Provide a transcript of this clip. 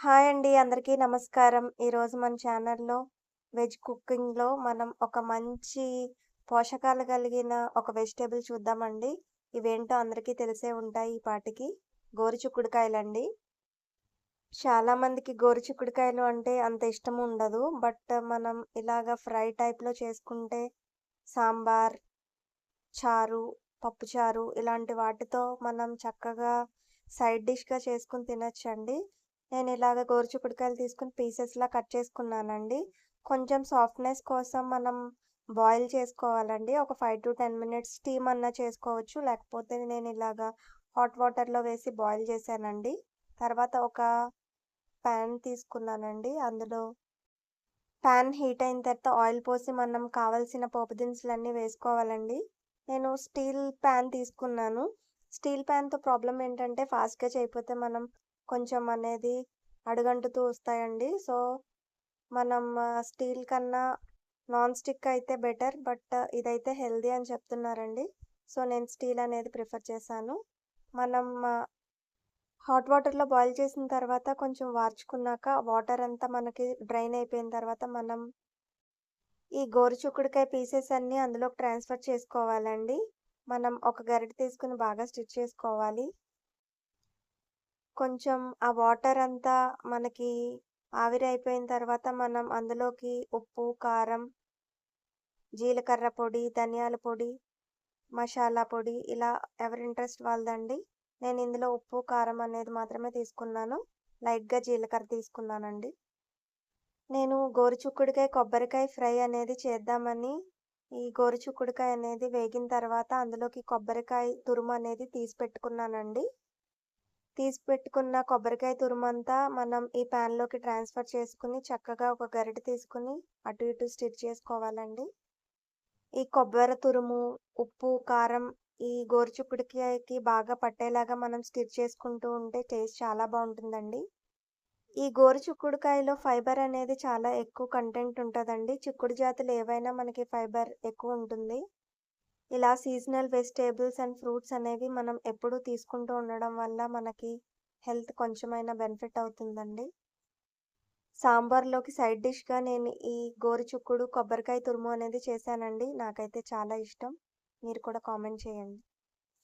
Hi అండి అందరికీ నమస్కారం. ఈరోజు మన ఛానల్‌లో వెజ్ కుకింగ్‌లో మనం ఒక మంచి పోషకాలు కలిగిన ఒక వెజిటేబుల్ చూద్దామండి. ఇవేంటో అందరికీ తెలిసే ఉంటాయి ఈ పాటికి. గోరుచిక్కుడుకాయలండి. చాలామందికి గోరుచిక్కుడుకాయలు అంటే అంత ఇష్టం ఉండదు. బట్ మనం ఇలాగ ఫ్రై టైప్‌లో చేసుకుంటే సాంబార్, చారు, పప్పుచారు ఇలాంటి వాటితో మనం చక్కగా సైడ్ డిష్‌గా చేసుకుని తినచ్చండి నేను ఇలాగ గోరుచిక్కుడుకాయలు తీసుకుని పీసెస్‌లా కట్ చేసుకున్నానండి. కొంచెం సాఫ్ట్‌నెస్ కోసం మనం బాయిల్ చేసుకోవాలండి. ఒక 5-10 మినిట్స్ స్టీమ్ అన్నా చేసుకోవచ్చు. లేకపోతే నేను ఇలాగా హాట్ వాటర్‌లో వేసి బాయిల్ చేశానండి. తర్వాత ఒక ప్యాన్ తీసుకున్నానండి. అందులో పాన్ హీట్ అయిన తర్వాత ఆయిల్ పోసి మనం కావాల్సిన పోపు దినుసులన్నీ వేసుకోవాలండి. నేను స్టీల్ ప్యాన్ తీసుకున్నాను. స్టీల్ ప్యాన్తో ప్రాబ్లం ఏంటంటే ఫాస్ట్‌గా చేయకపోతే మనం కొంచెం అనేది అడుగంటుతూ వస్తాయండి. సో, మనం స్టీల్ కన్నా నాన్ స్టిక్ అయితే బెటర్. బట్ ఇదైతే హెల్దీ అని చెప్తున్నారండి. సో, నేను స్టీల్ అనేది ప్రిఫర్ చేశాను. మనం హాట్ వాటర్‌లో బాయిల్ చేసిన తర్వాత కొంచెం వార్చుకున్నాక వాటర్ అంతా మనకి డ్రైన్ అయిపోయిన తర్వాత మనం ఈ గోరుచిక్కుడుకాయ పీసెస్ అన్నీ అందులోకి ట్రాన్స్‌ఫర్ చేసుకోవాలండి. మనం ఒక గరిటె తీసుకొని బాగా స్టిచ్ చేసుకోవాలి. కొంచెం ఆ వాటర్ అంతా మనకి ఆవిరి అయిపోయిన తర్వాత మనం అందులోకి ఉప్పు, కారం, జీలకర్ర పొడి, ధనియాల పొడి, మసాలా పొడి ఇలా ఎవరి ఇంట్రెస్ట్ వాళ్ళదండి. నేను ఇందులో ఉప్పు, కారం అనేది మాత్రమే తీసుకున్నాను. లైట్‌గా జీలకర్ర తీసుకున్నానండి. నేను గోరుచుక్కుడికాయ కొబ్బరికాయ ఫ్రై అనేది చేద్దామని ఈ గోరుచుక్కుడికాయ అనేది వేగిన తర్వాత అందులోకి కొబ్బరికాయ తురుము అనేది తీసి పెట్టుకున్నానండి. తీసి పెట్టుకున్న కొబ్బరికాయ తురుమంతా మనం ఈ పాన్‌లోకి ట్రాన్స్‌ఫర్ చేసుకుని చక్కగా ఒక గరిటె తీసుకొని అటు ఇటు స్టిచ్ చేసుకోవాలండి. ఈ కొబ్బరి తురుము, ఉప్పు, కారం ఈ గోరుచిక్కుడుకాయకి బాగా పట్టేలాగా మనం స్టిచ్ చేసుకుంటూ ఉంటే టేస్ట్ చాలా బాగుంటుందండి ఈ గోరుచిక్కుడుకాయలో ఫైబర్ అనేది చాలా ఎక్కువ కంటెంట్ ఉంటుందండి చిక్కుడు జాతులు ఏవైనా మనకి ఫైబర్ ఎక్కువ ఉంటుంది. ఇలా సీజనల్ వెజిటేబుల్స్ అండ్ ఫ్రూట్స్ అనేవి మనం ఎప్పుడూ తీసుకుంటూ ఉండడం వల్ల మనకి హెల్త్ కొంచెమైనా బెనిఫిట్ అవుతుందండి. సాంబార్‌లోకి సైడ్ డిష్‌గా నేను ఈ గోరుచుక్కుడు కొబ్బరికాయ తురుము అనేది చేశానండి. నాకైతే చాలా ఇష్టం. మీరు కూడా కామెంట్ చేయండి.